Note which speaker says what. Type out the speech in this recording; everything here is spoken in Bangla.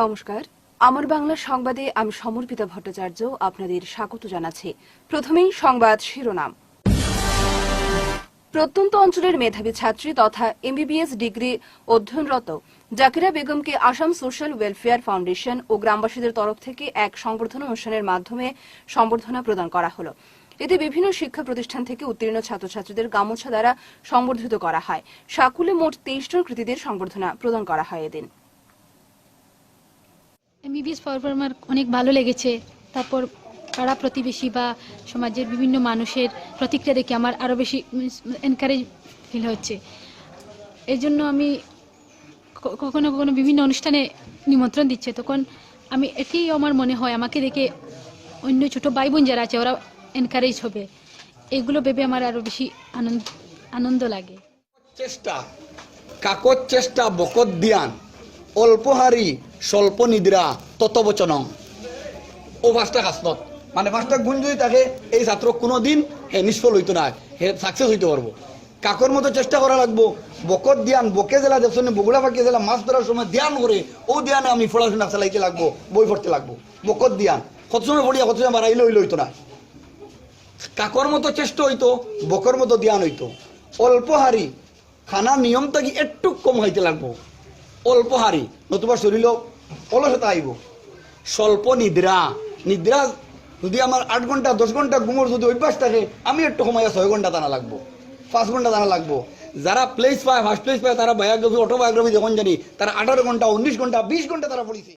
Speaker 1: নমস্কার। আমার বাংলা সংবাদে আমি সমর্পিতা ভট্টাচার্য আপনাদের স্বাগত জানাচ্ছি। প্রথমেই সংবাদ শিরোনাম। প্রত্যন্ত অঞ্চলের মেধাবী ছাত্রী তথা এমবিবিএস ডিগ্রি অধ্যয়নরত জাকিরা বেগমকে আসাম সোশ্যাল ওয়েলফেয়ার ফাউন্ডেশন ও গ্রামবাসীদের তরফ থেকে এক সংবর্ধনা অনুষ্ঠানের মাধ্যমে সংবর্ধনা প্রদান করা হলো। এতে বিভিন্ন শিক্ষা প্রতিষ্ঠান থেকে উত্তীর্ণ ছাত্রছাত্রীদের গামোছা দ্বারা সংবর্ধিত করা হয়। সাকুলে মোট তেইশ জন কৃতীদের সংবর্ধনা প্রদান করা হয় এদিন।
Speaker 2: এমবিবিএস পাওয়ার পর আমার অনেক ভালো লেগেছে। তারপর পাড়া প্রতিবেশী বা সমাজের বিভিন্ন মানুষের প্রতিক্রিয়া দেখে আমার আরও বেশি এনকারেজ ফিল হচ্ছে। এই জন্য আমি কখনো কখনো বিভিন্ন অনুষ্ঠানে নিমন্ত্রণ দিচ্ছে। তখন আমি এটি আমার মনে হয়, আমাকে দেখে অন্য ছোট ভাই বোন যারা আছে ওরা এনকারেজ হবে। এগুলো ভেবে আমার আরও বেশি আনন্দ আনন্দ লাগে।
Speaker 3: চেষ্টা, কাকর চেষ্টা বকত দিয়ান অল্পহারি স্বল্প নিদ্রা ততবচন ও পাঁচটা কাস্তত মানে পাঁচটা গুণ যদি থাকে, এই ছাত্র কোনো দিন হে নিষ্ফল হইতো না, হে সাকসেস হইতে পারব। কাকর মতো চেষ্টা করা লাগবো। বকত দিয়ান বকে জেলা দেখছেন বগুড়া পাখি জেলা মাছ ধরার সময় ধ্যান করে, ও ধ্যানে আমি পড়াশোনা চালাইতে লাগবো, বই পড়তে লাগবো। বকত দিয়ান কত সময় পড়িয়া, কত সময় বাড়াইলে হইলে হইতো না। কাকর মতো চেষ্টা হইতো, বকর মতো ধ্যান হইতো। অল্প হারি খানা নিয়ম থাকি একটু কম হইতে লাগবো। অল্প হারি নতুবা শরীর অলসতা আইব স্বল্প নিদ্রা। নিদ্রা যদি আমার আট ঘণ্টা দশ ঘণ্টা ঘুমোর যদি অভ্যাস থাকে, আমি একটু সময় ছয় ঘণ্টা টানা লাগবো, পাঁচ ঘণ্টা টানা লাগবো। যারা প্লেস পায় ফার্স্ট প্লেস পায় তারা বায়োগ্রাফি অটোবায়োগ্রাফি যখন জানি তারা আঠারো ঘণ্টা উনিশ ঘণ্টা বিশ ঘণ্টা তারা পড়িছে